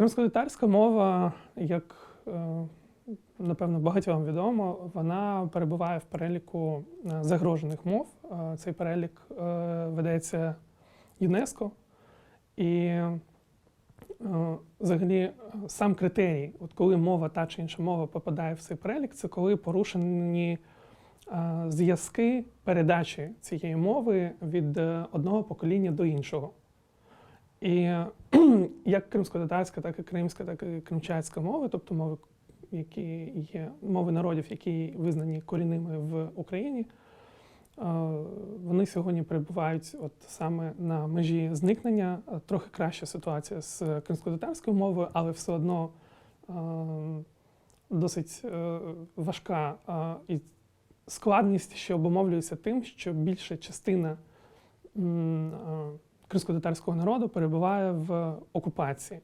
Кримськотатарська мова, як е, напевно багатьом відомо, вона перебуває в переліку е, загрожених мов. Е, Цей перелік ведеться ЮНЕСКО. І взагалі сам критерій, от коли мова та чи інша мова попадає в цей перелік, це коли порушені зв'язки передачі цієї мови від одного покоління до іншого. І як кримсько-татарська, так і кримська, так і кримчацька мови, тобто мови, які є мови народів, які визнані корінними в Україні, вони сьогодні перебувають от саме на межі зникнення. Трохи краща ситуація з кримсько-татарською мовою, але все одно досить е, важка і складність, що обумовлюється тим, що більша частина кримсько-татарського народу перебуває в окупації.